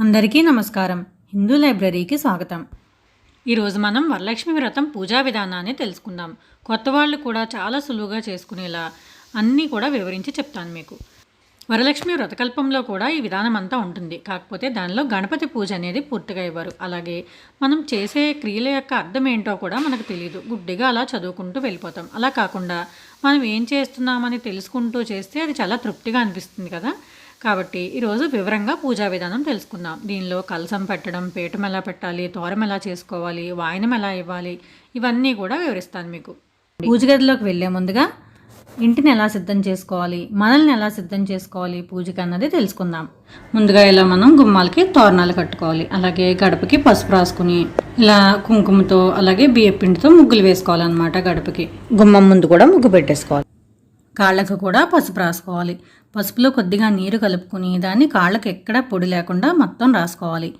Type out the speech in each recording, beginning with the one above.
అందరికీ నమస్కారం. హిందూ లైబ్రరీకి స్వాగతం. ఈరోజు మనం వరలక్ష్మి వ్రతం పూజా విధానాన్ని తెలుసుకుందాం. కొత్త వాళ్ళు కూడా చాలా సులువుగా చేసుకునేలా అన్నీ కూడా వివరించి చెప్తాను మీకు. వరలక్ష్మి వ్రతకల్పంలో కూడా ఈ విధానం అంతా ఉంటుంది. కాకపోతే దానిలో గణపతి పూజ అనేది పూర్తిగా ఇవ్వరు. అలాగే మనం చేసే క్రియల యొక్క అర్థం ఏంటో కూడా మనకు తెలియదు గుడ్డిగా అలా చదువుకుంటూ వెళ్ళిపోతాం. అలా కాకుండా మనం ఏం చేస్తున్నామని తెలుసుకుంటూ చేస్తే అది చాలా తృప్తిగా అనిపిస్తుంది కదా. కాబట్టి ఈరోజు వివరంగా పూజా విధానం తెలుసుకుందాం. దీనిలో కలసం పెట్టడం పీఠం ఎలా పెట్టాలి తోరం ఎలా చేసుకోవాలి వాయనం ఎలా ఇవ్వాలి ఇవన్నీ కూడా వివరిస్తాను మీకు. పూజ గదిలోకి వెళ్ళే ముందుగా ఇంటిని ఎలా సిద్ధం చేసుకోవాలి మనల్ని ఎలా సిద్ధం చేసుకోవాలి పూజకి అన్నది తెలుసుకుందాం. ముందుగా ఇలా మనం గుమ్మాలకి తోరణాలు కట్టుకోవాలి. అలాగే గడపకి పసుపు రాసుకుని ఇలా కుంకుమతో అలాగే బియ్య పిండితో ముగ్గులు వేసుకోవాలన్నమాట గడపకి. గుమ్మం ముందు కూడా ముగ్గు పెట్టేసుకోవాలి. కాళ్ళకు కూడా పసుపు రాసుకోవాలి. పసుపులో కొద్దిగా నీరు కలుపుకుని దాన్ని కాళ్ళకు ఎక్కడ పొడి లేకుండా మొత్తం రాసుకోవాలి.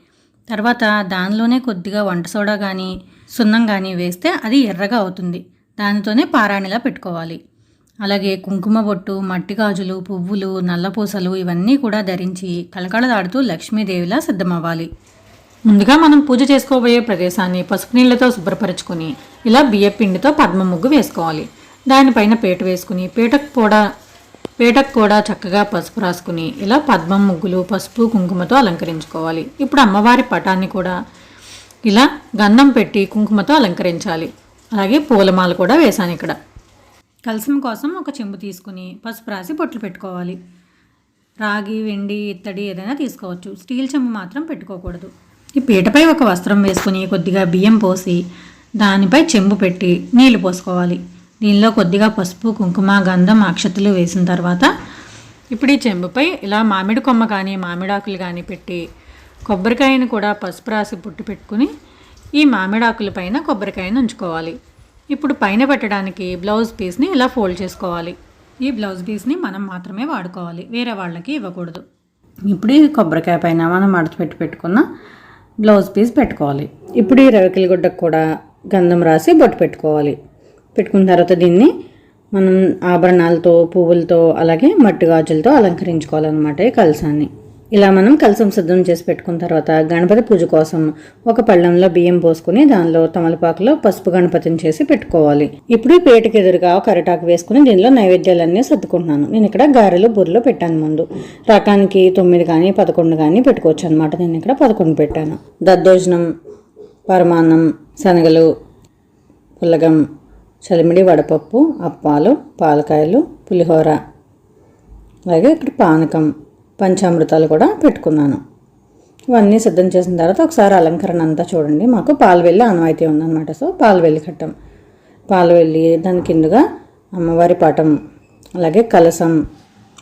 తర్వాత దానిలోనే కొద్దిగా వంట సోడా కానీ సున్నం కానీ వేస్తే అది ఎర్రగా అవుతుంది. దానితోనే పారాణిలా పెట్టుకోవాలి. అలాగే కుంకుమ బొట్టు మట్టి గాజులు పువ్వులు నల్లపూసలు ఇవన్నీ కూడా ధరించి కళకళలాడుతూ లక్ష్మీదేవిలా సిద్ధమవ్వాలి. ముందుగా మనం పూజ చేసుకోబోయే ప్రదేశాన్ని పసుపు నీళ్ళతో శుభ్రపరచుకుని ఇలా బియ్య పిండితో పద్మ ముగ్గు వేసుకోవాలి. దానిపైన పీట వేసుకుని పీటకు కూడా పీటకు కూడా చక్కగా పసుపు రాసుకుని ఇలా పద్మం ముగ్గులు పసుపు కుంకుమతో అలంకరించుకోవాలి. ఇప్పుడు అమ్మవారి పటాన్ని కూడా ఇలా గంధం పెట్టి కుంకుమతో అలంకరించాలి. అలాగే పూలమాల కూడా వేశాను ఇక్కడ. కలసం కోసం ఒక చెంబు తీసుకుని పసుపు రాసి బొట్లు పెట్టుకోవాలి. రాగి వెండి ఇత్తడి ఏదైనా తీసుకోవచ్చు. స్టీల్ చెంబు మాత్రం పెట్టుకోకూడదు. ఈ పీటపై ఒక వస్త్రం వేసుకుని కొద్దిగా బియ్యం పోసి దానిపై చెంబు పెట్టి నీళ్ళు పోసుకోవాలి. దీనిలో కొద్దిగా పసుపు కుంకుమ గంధం అక్షతలు వేసిన తర్వాత ఇప్పుడు ఈ చెంబుపై ఇలా మామిడి కొమ్మ కానీ మామిడాకులు కానీ పెట్టి కొబ్బరికాయను కూడా పసుపు రాసి పుట్టి పెట్టుకుని ఈ మామిడాకుల పైన కొబ్బరికాయను ఉంచుకోవాలి. ఇప్పుడు పైన పెట్టడానికి బ్లౌజ్ పీస్ని ఇలా ఫోల్డ్ చేసుకోవాలి. ఈ బ్లౌజ్ పీస్ని మనం మాత్రమే వాడుకోవాలి. వేరే వాళ్ళకి ఇవ్వకూడదు. ఇప్పుడు ఈ కొబ్బరికాయ పైన మనం మడతపెట్టి పెట్టుకున్న బ్లౌజ్ పీస్ పెట్టుకోవాలి. ఇప్పుడు ఈ రవికిల గుడ్డకు కూడా గంధం రాసి బొట్టు పెట్టుకోవాలి. పెట్టుకున్న తర్వాత దీన్ని మనం ఆభరణాలతో పువ్వులతో అలాగే మట్టి గాజులతో అలంకరించుకోవాలన్నమాట ఈ కలసాన్ని ఇలా మనం కలసం సిద్ధం చేసి పెట్టుకున్న తర్వాత గణపతి పూజ కోసం ఒక పళ్ళంలో బియ్యం పోసుకుని దానిలో తమలపాకులో పసుపు గణపతిని చేసి పెట్టుకోవాలి. ఇప్పుడు ఈ పేటకి ఎదురుగా ఒక అరటాకు వేసుకుని దీనిలో నైవేద్యాలన్నీ సర్దుకుంటున్నాను. నేను ఇక్కడ గారెలు బుర్రలో పెట్టాను ముందు. రకానికి తొమ్మిది కానీ పదకొండు కానీ పెట్టుకోవచ్చు అనమాట నేను ఇక్కడ పదకొండు పెట్టాను. దద్దోజనం పరమాన్నం శనగలు పుల్లగం చలిమిడి వడపప్పు అప్పాలు పాలకాయలు పులిహోర. అలాగే ఇక్కడ పానకం పంచామృతాలు కూడా పెట్టుకున్నాను. ఇవన్నీ సిద్ధం చేసిన తర్వాత ఒకసారి అలంకరణ అంతా చూడండి. మాకు పాలవెల్లి అనవాయితీ ఉందన్నమాట. సో పాలవెల్లి కట్టం. పాలవెల్లి దాని కిందుగా అమ్మవారి పటం అలాగే కలసం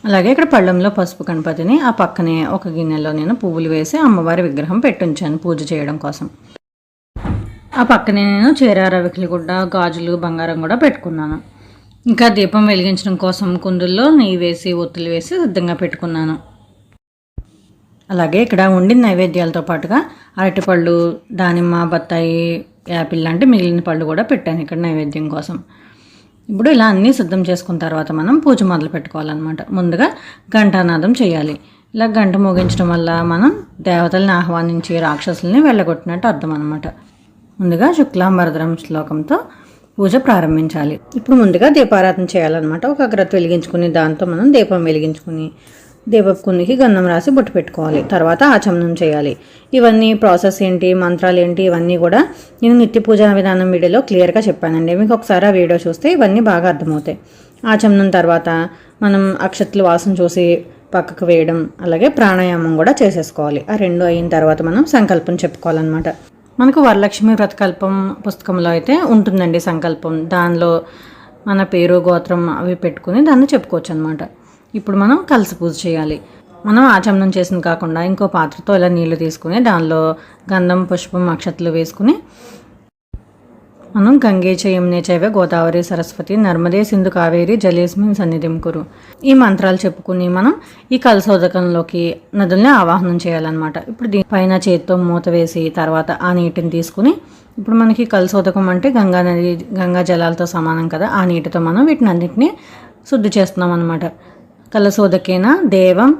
అలాగే ఇక్కడ పళ్ళంలో పసుపు గణపతిని ఆ పక్కనే ఒక గిన్నెలో నేను పువ్వులు వేసి అమ్మవారి విగ్రహం పెట్టుంచాను పూజ చేయడం కోసం. ఆ పక్కనే నేను చీర రవికలు గుడ్డ గాజులు బంగారం కూడా పెట్టుకున్నాను. ఇంకా దీపం వెలిగించడం కోసం కుందుల్లో నెయ్యి వేసి ఒత్తులు వేసి సిద్ధంగా పెట్టుకున్నాను. అలాగే ఇక్కడ ఉండి నైవేద్యాలతో పాటుగా అరటిపళ్ళు దానిమ్మ బత్తాయి యాపిల్ లాంటి మిగిలిన పళ్ళు కూడా పెట్టాను ఇక్కడ నైవేద్యం కోసం. ఇప్పుడు ఇలా అన్నీ సిద్ధం చేసుకున్న తర్వాత మనం పూజ మొదలు పెట్టుకోవాలన్నమాట. ముందుగా ఘంటానాదం చేయాలి. ఇలా గంట మోగించడం వల్ల మనం దేవతల్ని ఆహ్వానించి రాక్షసుల్ని వెళ్ళగొట్టినట్టు అర్థం అనమాట ముందుగా శుక్లాంబరధరం శ్లోకంతో పూజ ప్రారంభించాలి. ఇప్పుడు ముందుగా దీపారాధన చేయాలన్నమాట. ఒక అగ్రత వెలిగించుకుని దాంతో మనం దీపం వెలిగించుకుని దీపపుకుందికి గంధం రాసి బొట్టు పెట్టుకోవాలి. తర్వాత ఆచమనం చేయాలి. ఇవన్నీ ప్రాసెస్ ఏంటి మంత్రాలు ఏంటి ఇవన్నీ కూడా నేను నిత్య పూజా విధానం వీడియోలో క్లియర్గా చెప్పానండి. మీకు ఒకసారి ఆ వీడియో చూస్తే ఇవన్నీ బాగా అర్థమవుతాయి. ఆచమనం తర్వాత మనం అక్షతలు వాసన చూసి పక్కకు వేయడం అలాగే ప్రాణాయామం కూడా చేసేసుకోవాలి. ఆ రెండు అయిన తర్వాత మనం సంకల్పం చెప్పుకోవాలన్నమాట. మనకు వరలక్ష్మి వ్రతకల్పం పుస్తకంలో అయితే ఉంటుందండి సంకల్పం. దానిలో మన పేరు గోత్రం అవి పెట్టుకుని దాన్ని చెప్పుకోవచ్చు అనమాట ఇప్పుడు మనం కలిసి పూజ చేయాలి. మనం ఆచమనం చేసింది కాకుండా ఇంకో పాత్రతో ఇలా నీళ్ళు తీసుకుని దానిలో గంధం పుష్పం అక్షతలు వేసుకుని మనం గంగే చయమునే చైవ గోదావరి సరస్వతి నర్మదే సింధు కావేరి జలేస్మిన్ సన్నిధిం కురు. ఈ మంత్రాలు చెప్పుకుని మనం ఈ కలసోదకంలోకి నదుల్ని ఆవాహనం చేయాలన్నమాట. ఇప్పుడు దీని పైన చేతితో మూత వేసి తర్వాత ఆ నీటిని తీసుకుని ఇప్పుడు మనకి కలసోదకం అంటే గంగా నది గంగా జలాలతో సమానం కదా ఆ నీటితో మనం వీటిని అన్నింటినీ శుద్ధి చేస్తున్నాం అనమాట కలసోదకేన దేవం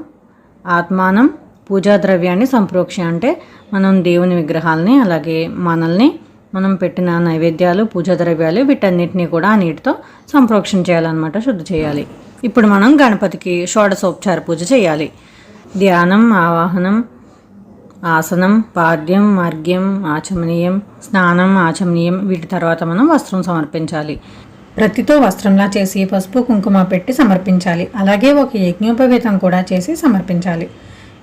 ఆత్మానం పూజా ద్రవ్యాన్ని సంప్రోక్ష అంటే మనం దేవుని విగ్రహాలని అలాగే మనల్ని మనం పెట్టిన నైవేద్యాలు పూజా ద్రవ్యాలు వీటన్నిటిని కూడా ఆ నీటితో సంప్రోక్షణ చేయాలన్నమాట శుద్ధి చేయాలి. ఇప్పుడు మనం గణపతికి షోడశోపచార పూజ చేయాలి. ధ్యానం ఆవాహనం ఆసనం పాద్యం మార్గ్యం ఆచమనీయం స్నానం ఆచమనీయం వీటి తర్వాత మనం వస్త్రం సమర్పించాలి. ప్రతితో వస్త్రంలా చేసి పసుపు కుంకుమ పెట్టి సమర్పించాలి. అలాగే ఒక యజ్ఞోపవేతం కూడా చేసి సమర్పించాలి.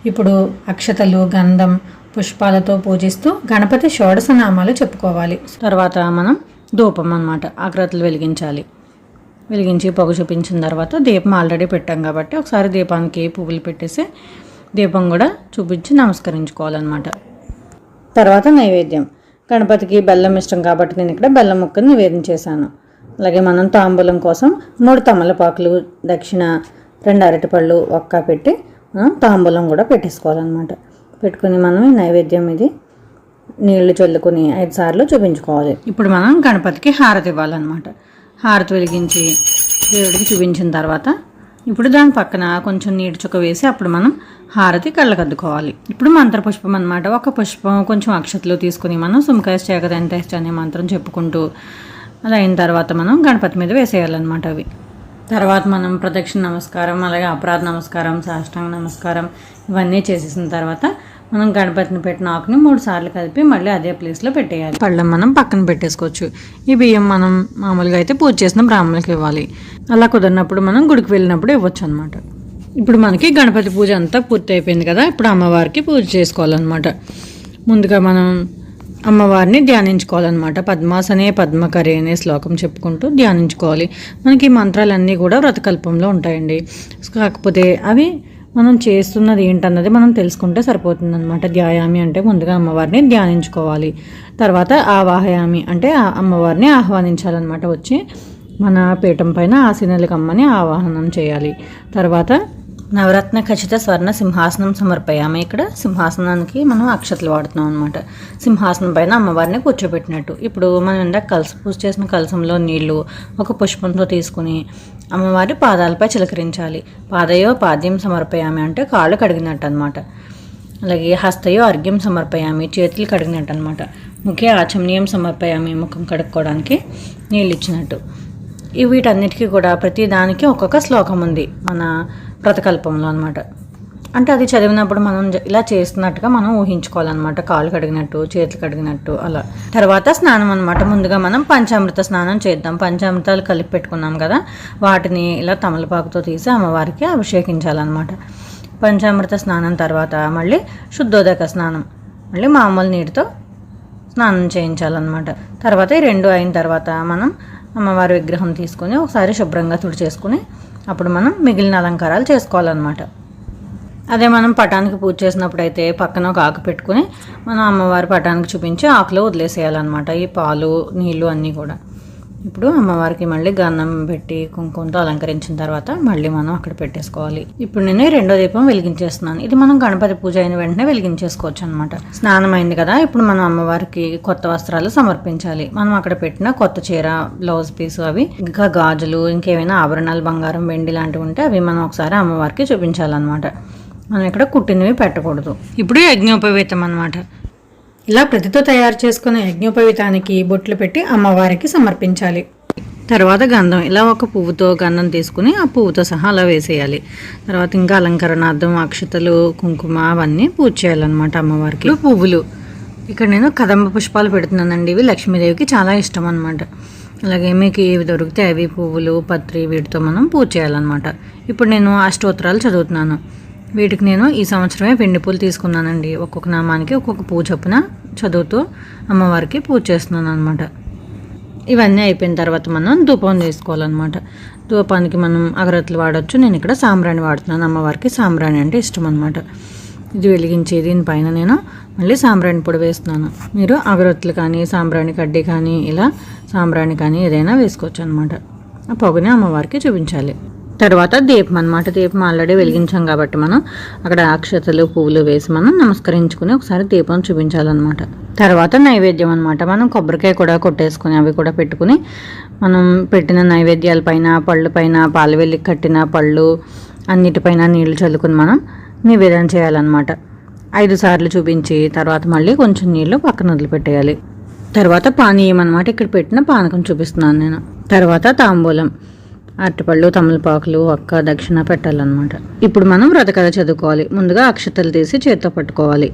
ఇప్పుడు అక్షతలు గంధం పుష్పాలతో పూజిస్తూ గణపతి షోడశనామాలు చెప్పుకోవాలి. తర్వాత మనం ధూపం అన్నమాట ఆకృతులు వెలిగించాలి. వెలిగించి పొగ చూపించిన తర్వాత దీపం ఆల్రెడీ పెట్టాం కాబట్టి ఒకసారి దీపానికి పువ్వులు పెట్టేసి దీపం కూడా చూపించి నమస్కరించుకోవాలన్నమాట. తర్వాత నైవేద్యం. గణపతికి బెల్లం ఇష్టం కాబట్టి నేను ఇక్కడ బెల్లం ముక్కని నివేదించేశాను అలాగే మనం తాంబూలం కోసం మూడు తమలపాకులు దక్షిణ రెండు అరటిపళ్ళు ఒక్క పెట్టి మనం తాంబూలం కూడా పెట్టేసుకోవాలన్నమాట. పెట్టుకుని మనం ఈ నైవేద్యం ఇది నీళ్ళు చల్లుకొని ఐదు సార్లు చూపించుకోవాలి. ఇప్పుడు మనం గణపతికి హారతి ఇవ్వాలన్నమాట. హారతి వెలిగించి దేవుడికి చూపించిన తర్వాత ఇప్పుడు దాని పక్కన కొంచెం నీటి చుక్క వేసి అప్పుడు మనం హారతి కళ్ళకద్దుకోవాలి. ఇప్పుడు మంత్ర పుష్పం అనమాట ఒక పుష్పం కొంచెం అక్షతలు తీసుకుని మనం సుమకాయ చేకదంతేష్ట అనే మంత్రం చెప్పుకుంటూ అది అయిన తర్వాత మనం గణపతి మీద వేసేయాలన్నమాట అవి. తర్వాత మనం ప్రదక్షిణ నమస్కారం అలాగే అపరాధ నమస్కారం సాష్టాంగ నమస్కారం ఇవన్నీ చేసేసిన తర్వాత మనం గణపతిని పెట్టిన ఆకుని మూడు సార్లు కలిపి మళ్ళీ అదే ప్లేస్లో పెట్టేయాలి. పళ్ళం మనం పక్కన పెట్టేసుకోవచ్చు. ఈ బియ్యం మనం మామూలుగా అయితే పూజ చేసిన బ్రాహ్మణులకు ఇవ్వాలి. అలా కుదిరినప్పుడు మనం గుడికి వెళ్ళినప్పుడు ఇవ్వచ్చు అనమాట ఇప్పుడు మనకి గణపతి పూజ అంతా పూర్తి అయిపోయింది కదా ఇప్పుడు అమ్మవారికి పూజ చేసుకోవాలన్నమాట. ముందుగా మనం అమ్మవారిని ధ్యానించుకోవాలన్నమాట. పద్మాసనే పద్మకరే అనే శ్లోకం చెప్పుకుంటూ ధ్యానించుకోవాలి. మనకి ఈ మంత్రాలన్నీ కూడా వ్రతకల్పంలో ఉంటాయండి. కాకపోతే అవి మనం చేస్తున్నది ఏంటన్నది మనం తెలుసుకుంటే సరిపోతుంది అనమాట ధ్యాయామి అంటే ముందుగా అమ్మవారిని ధ్యానించుకోవాలి. తర్వాత ఆవాహయామి అంటే ఆ అమ్మవారిని ఆహ్వానించాలన్నమాట. వచ్చి మన పీఠం పైన ఆసీనలకమ్మని ఆవాహనం చేయాలి. తర్వాత నవరత్న ఖచ్చిత స్వర్ణ సింహాసనం సమర్పయాము ఇక్కడ. సింహాసనానికి మనం అక్షతలు వాడుతున్నాం అనమాట సింహాసనం పైన అమ్మవారిని కూర్చోబెట్టినట్టు. ఇప్పుడు మనం ఇందాక కలస పూజ చేసిన కలసంలో నీళ్ళు ఒక పుష్పంతో తీసుకుని అమ్మవారి పాదాలపై చిలకరించాలి. పాదయో పాద్యం సమర్పయామి అంటే కాళ్ళు కడిగినట్టు అనమాట అలాగే హస్తయో అర్ఘ్యం సమర్పయామి చేతులు కడిగినట్టు అనమాట ముఖ్య ఆచమనీయం సమర్పయామి ముఖం కడుక్కోవడానికి నీళ్ళు ఇచ్చినట్టు. వీటన్నిటికీ కూడా ప్రతి దానికి ఒక్కొక్క శ్లోకం ఉంది. మన వ్రతకల్పంలో అనమాట అంటే అది చదివినప్పుడు మనం ఇలా చేస్తున్నట్టుగా మనం ఊహించుకోవాలన్నమాట. కాళ్ళు కడిగినట్టు చేతులు కడిగినట్టు అలా. తర్వాత స్నానం అనమాట ముందుగా మనం పంచామృత స్నానం చేద్దాం. పంచామృతాలు కలిపి పెట్టుకున్నాం కదా. వాటిని ఇలా తమలపాకుతో తీసి అమ్మవారికి అభిషేకించాలన్నమాట. పంచామృత స్నానం తర్వాత మళ్ళీ శుద్ధోదక స్నానం. మళ్ళీ మామూలు నీటితో స్నానం చేయించాలన్నమాట. తర్వాత ఈ రెండు అయిన తర్వాత మనం అమ్మవారి విగ్రహం తీసుకొని ఒకసారి శుభ్రంగా తుడిచేసుకుని అప్పుడు మనం మిగిలిన అలంకారాలు చేసుకోవాలన్నమాట. అదే మనం పటానికి పూజ చేసినప్పుడు అయితే పక్కన ఒక ఆకు పెట్టుకుని మనం అమ్మవారి పటానికి చూపించి ఆకులో వదిలేసేయాలన్నమాట. ఈ పాలు నీళ్ళు అన్నీ కూడా. ఇప్పుడు అమ్మవారికి మళ్ళీ గన్నం పెట్టి కుంకుమతో అలంకరించిన తర్వాత మళ్ళీ మనం అక్కడ పెట్టేసుకోవాలి. ఇప్పుడు నేను రెండో దీపం వెలిగించేస్తున్నాను. ఇది మనం గణపతి పూజ అయిన వెంటనే వెలిగించేసుకోవచ్చు అనమాట స్నానం అయింది కదా ఇప్పుడు మనం అమ్మవారికి కొత్త వస్త్రాలు సమర్పించాలి. మనం అక్కడ పెట్టిన కొత్త చీర బ్లౌజ్ పీస్ అవి ఇంకా గాజులు ఇంకేమైనా ఆభరణాలు బంగారం వెండి లాంటివి ఉంటే అవి మనం ఒకసారి అమ్మవారికి చూపించాలన్నమాట. మనం ఇక్కడ కుట్టినవి పెట్టకూడదు. ఇప్పుడు యజ్ఞోపవేతం అనమాట ఇలా ప్రతితో తయారు చేసుకున్న యజ్ఞోపవీతానికి బొట్లు పెట్టి అమ్మవారికి సమర్పించాలి. తర్వాత గంధం. ఇలా ఒక పువ్వుతో గంధం తీసుకుని ఆ పువ్వుతో సహా అలా వేసేయాలి. తర్వాత ఇంకా అలంకరణార్థం అక్షతలు కుంకుమ అవన్నీ పూజ చేయాలన్నమాట అమ్మవారికి. పువ్వులు. ఇక్కడ నేను కదంబ పుష్పాలు పెడుతున్నానండి. ఇవి లక్ష్మీదేవికి చాలా ఇష్టం అనమాట అలాగే మీకు ఏవి దొరికితే అవి పువ్వులు పత్రి వీటితో మనం పూజ చేయాలన్నమాట. ఇప్పుడు నేను అష్టోత్తరాలు చదువుతున్నాను. వీటికి నేను ఈ సంవత్సరమే వెండి పూలు తీసుకున్నానండి. ఒక్కొక్క నామానికి ఒక్కొక్క పూ చొప్పున చదువుతూ అమ్మవారికి పూజ చేస్తున్నాను అనమాట ఇవన్నీ అయిపోయిన తర్వాత మనం ధూపం తీసుకోవాలన్నమాట. ధూపానికి మనం అగరత్తులు వాడచ్చు. నేను ఇక్కడ సాంబ్రాణి వాడుతున్నాను. అమ్మవారికి సాంబ్రాణి అంటే ఇష్టం అనమాట ఇది వెలిగించి దీనిపైన నేను మళ్ళీ సాంబ్రాణి పొడి వేస్తున్నాను. మీరు అగరొత్తులు కానీ సాంబ్రాణి కడ్డీ కానీ ఇలా సాంబ్రాణి కానీ ఏదైనా వేసుకోవచ్చు అనమాట ఆ పొగని అమ్మవారికి చూపించాలి. తర్వాత దీపం అనమాట దీపం ఆల్రెడీ వెలిగించాం కాబట్టి మనం అక్కడ అక్షతలు పువ్వులు వేసి మనం నమస్కరించుకుని ఒకసారి దీపం చూపించాలన్నమాట. తర్వాత నైవేద్యం అనమాట మనం కొబ్బరికాయ కూడా కొట్టేసుకుని అవి కూడా పెట్టుకుని మనం పెట్టిన నైవేద్యాల పైన పళ్ళు పైన పాలవెల్లి కట్టిన పళ్ళు అన్నిటిపైన నీళ్ళు చల్లుకుని మనం నివేదన చేయాలన్నమాట. ఐదు సార్లు చూపించి తర్వాత మళ్ళీ కొంచెం నీళ్ళు పక్కన వదిలిపెట్టేయాలి. తర్వాత పానీయం అనమాట ఇక్కడ పెట్టిన పానకం చూపిస్తున్నాను నేను. తర్వాత తాంబూలం. అరటిపళ్ళు తమలపాకులు ఒక్క దక్షిణ పెట్టాలన్నమాట. ఇప్పుడు మనం వ్రతకథ చదువుకోవాలి. ముందుగా అక్షతలు తీసి చేత్తో పట్టుకోవాలి.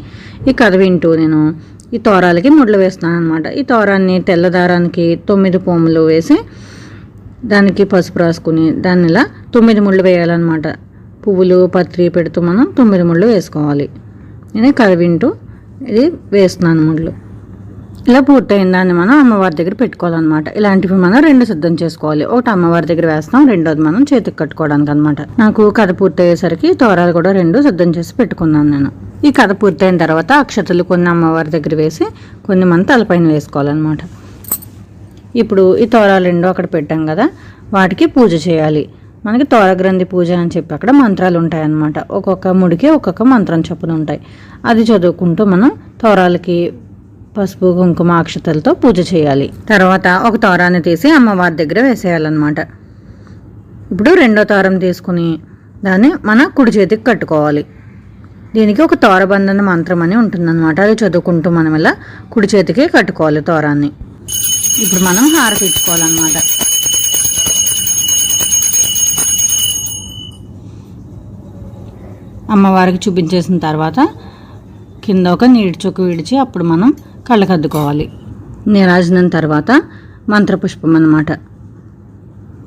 ఈ కథ వింటూ నేను ఈ తోరాలకి ముడ్లు వేస్తాను అనమాట ఈ తోరాన్ని తెల్లదారానికి తొమ్మిది పోములు వేసి దానికి పసుపు రాసుకుని దాన్ని ఇలా తొమ్మిది ముళ్ళు వేయాలన్నమాట. పువ్వులు పత్రి పెడుతూ మనం తొమ్మిది ముళ్ళు వేసుకోవాలి. నేను కథ వింటూ ఇది వేస్తున్నాను ముళ్ళు. ఇలా పూర్తయిన దాన్ని మనం అమ్మవారి దగ్గర పెట్టుకోవాలన్నమాట. ఇలాంటివి మనం రెండు సిద్ధం చేసుకోవాలి. ఒకటి అమ్మవారి దగ్గర వేస్తాం రెండోది మనం చేతికి కట్టుకోవడానికి అనమాట నాకు కథ పూర్తయ్యేసరికి తోరాలు కూడా రెండు సిద్ధం చేసి పెట్టుకున్నాను నేను. ఈ కథ పూర్తయిన తర్వాత అక్షతలు కొన్ని అమ్మవారి దగ్గర వేసి కొన్ని మనం తలపైన వేసుకోవాలన్నమాట. ఇప్పుడు ఈ తోరాలు రెండు అక్కడ పెట్టాం కదా వాటికి పూజ చేయాలి. మనకి తోరగ్రంథి పూజ అని చెప్పి అక్కడ మంత్రాలు ఉంటాయన్నమాట. ఒక్కొక్క ముడికి ఒక్కొక్క మంత్రం చొప్పున ఉంటాయి. అది చదువుకుంటూ మనం తోరాలకి పసుపు కుంకుమ అక్షతలతో పూజ చేయాలి. తర్వాత ఒక తోరాన్ని తీసి అమ్మవారి దగ్గర వేసేయాలన్నమాట. ఇప్పుడు రెండో తోరం తీసుకుని దాన్ని మన కుడి చేతికి కట్టుకోవాలి. దీనికి ఒక తోరబంధన మంత్రం అని ఉంటుందన్నమాట. అది చదువుకుంటూ మనం ఇలా కుడి చేతికి కట్టుకోవాలి తోరాన్ని. ఇప్పుడు మనం హారతి ఇచ్చుకోవాలన్నమాట అమ్మవారికి చూపించేసిన తర్వాత కింద ఒక నీటి చుక్క విడిచి అప్పుడు మనం కళ్ళకద్దుకోవాలి. నీరాజనం తర్వాత మంత్రపుష్పం అన్నమాట.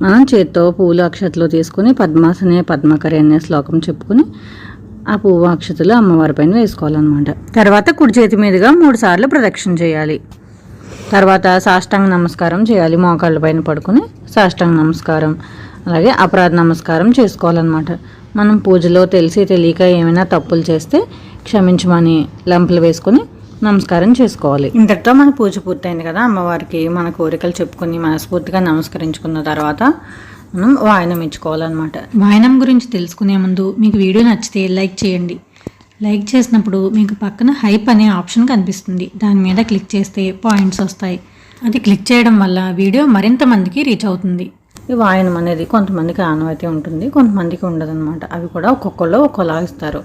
మనం చేత్తో పూలు అక్షతలు తీసుకుని పద్మాసనే పద్మకరి అనే శ్లోకం చెప్పుకుని ఆ పువ్వు అక్షతలు అమ్మవారి పైన వేసుకోవాలన్నమాట. తర్వాత కుడి చేతి మీదుగా మూడు సార్లు ప్రదక్షిణ చేయాలి. తర్వాత సాష్టాంగ నమస్కారం చేయాలి. మోకాళ్ళ పైన పడుకుని సాష్టాంగ నమస్కారం అలాగే అపరాధ నమస్కారం చేసుకోవాలన్నమాట. మనం పూజలో తెలిసి తెలియక ఏమైనా తప్పులు చేస్తే క్షమించమని లంపలు వేసుకొని నమస్కారం చేసుకోవాలి. ఇంతటితో మన పూజ పూర్తయింది కదా అమ్మవారికి మన కోరికలు చెప్పుకొని మనస్ఫూర్తిగా నమస్కరించుకున్న తర్వాత మనం వాయనం ఇచ్చుకోవాలన్నమాట. వాయనం గురించి తెలుసుకునే ముందు మీకు వీడియో నచ్చితే లైక్ చేయండి. లైక్ చేసినప్పుడు మీకు పక్కన హైప్ అనే ఆప్షన్ కనిపిస్తుంది. దాని మీద క్లిక్ చేస్తే పాయింట్స్ వస్తాయి. అది క్లిక్ చేయడం వల్ల వీడియో మరింత మందికి రీచ్ అవుతుంది. ఈ వాయనం అనేది కొంతమందికి ఆనవాయితీ ఉంటుంది కొంతమందికి ఉండదన్నమాట. అవి కూడా ఒక్కొక్కళ్ళు ఒక్కోలా ఇస్తారు.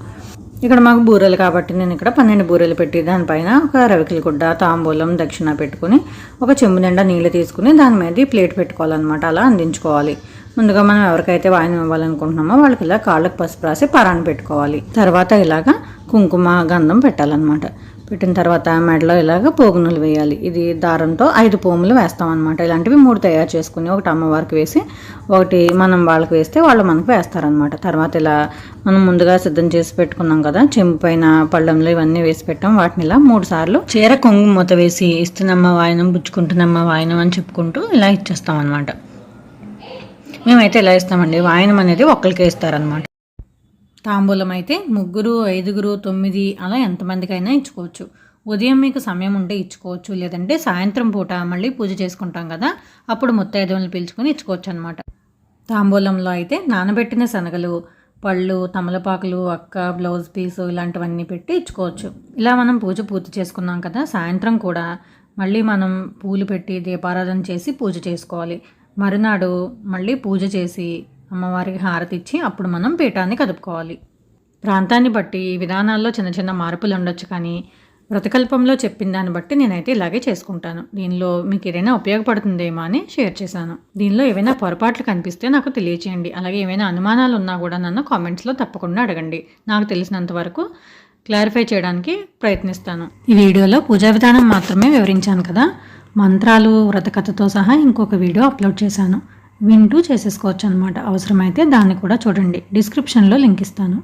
ఇక్కడ మాకు బూరెలు కాబట్టి నేను ఇక్కడ పన్నెండు బూరెలు పెట్టి దానిపైన ఒక రవికిల గుడ్డ తాంబూలం దక్షిణ పెట్టుకుని ఒక చెంబు నిండా నీళ్ళు తీసుకుని దాని మీద ప్లేట్ పెట్టుకోవాలన్నమాట. అలా అందించుకోవాలి. ముందుగా మనం ఎవరికైతే వాయినం ఇవ్వాలనుకుంటున్నామో వాళ్ళకి ఇలా కాళ్ళకు పసుపు రాసి పరాన్ని పెట్టుకోవాలి. తర్వాత ఇలాగా కుంకుమ గంధం పెట్టాలన్నమాట. పెట్టిన తర్వాత మెడలో ఇలాగ పోగునులు వేయాలి. ఇది దారంతో ఐదు పోములు వేస్తాం అనమాట ఇలాంటివి మూడు తయారు చేసుకుని ఒకటి అమ్మవారికి వేసి ఒకటి మనం వాళ్ళకి వేస్తే వాళ్ళు మనకు వేస్తారనమాట తర్వాత ఇలా మనం ముందుగా సిద్ధం చేసి పెట్టుకున్నాం కదా చెంపు పైన పళ్ళంలో ఇవన్నీ వేసి పెట్టాం. వాటిని ఇలా మూడు సార్లు చీర కొంగు మూత వేసి ఇస్తున్నమ్మ వాయనం పుచ్చుకుంటున్నమ్మ వాయనం అని చెప్పుకుంటూ ఇలా ఇచ్చేస్తాం అనమాట మేమైతే ఇలా ఇస్తామండి. వాయనం అనేది ఒక్కరికే ఇస్తారనమాట తాంబూలం అయితే ముగ్గురు ఐదుగురు తొమ్మిది అలా ఎంతమందికైనా ఇచ్చుకోవచ్చు. ఉదయం మీకు సమయం ఉంటే ఇచ్చుకోవచ్చు. లేదంటే సాయంత్రం పూట మళ్ళీ పూజ చేసుకుంటాం కదా అప్పుడు ముత్తైదువులను పిలుచుకొని ఇచ్చుకోవచ్చు అనమాట తాంబూలంలో అయితే నానబెట్టిన శనగలు పళ్ళు తమలపాకులు అక్క బ్లౌజ్ పీసు ఇలాంటివన్నీ పెట్టి ఇచ్చుకోవచ్చు. ఇలా మనం పూజ పూర్తి చేసుకున్నాం కదా సాయంత్రం కూడా మళ్ళీ మనం పూలు పెట్టి దీపారాధన చేసి పూజ చేసుకోవాలి. మరునాడు మళ్ళీ పూజ చేసి అమ్మవారికి హారతి ఇచ్చి అప్పుడు మనం పీఠాన్ని కదుపుకోవాలి. ప్రాంతాన్ని బట్టి ఈ విధానాల్లో చిన్న చిన్న మార్పులు ఉండొచ్చు కానీ వ్రతకల్పంలో చెప్పిన దాన్ని బట్టి నేనైతే ఇలాగే చేసుకుంటాను. దీనిలో మీకు ఏదైనా ఉపయోగపడుతుందేమో అని షేర్ చేశాను. దీనిలో ఏవైనా పొరపాట్లు కనిపిస్తే నాకు తెలియచేయండి. అలాగే ఏమైనా అనుమానాలు ఉన్నా కూడా నన్ను కామెంట్స్లో తప్పకుండా అడగండి. నాకు తెలిసినంత వరకు క్లారిఫై చేయడానికి ప్రయత్నిస్తాను. ఈ వీడియోలో పూజా విధానం మాత్రమే వివరించాను కదా. మంత్రాలు వ్రతకథతో సహా ఇంకొక వీడియో అప్లోడ్ చేశాను. వింటూ చేసేసుకోవచ్చు అనమాట అవసరమైతే దాన్ని కూడా చూడండి. డిస్క్రిప్షన్లో లింక్ ఇస్తాను.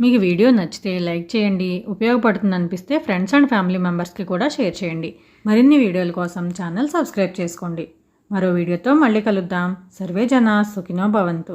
మీకు వీడియో నచ్చితే లైక్ చేయండి. ఉపయోగపడుతుంది అనిపిస్తే ఫ్రెండ్స్ అండ్ ఫ్యామిలీ మెంబర్స్కి కూడా షేర్ చేయండి. మరిన్ని వీడియోల కోసం ఛానల్ సబ్స్క్రైబ్ చేసుకోండి. మరో వీడియోతో మళ్ళీ కలుద్దాం. సర్వే జనా సుఖినో భవంతు.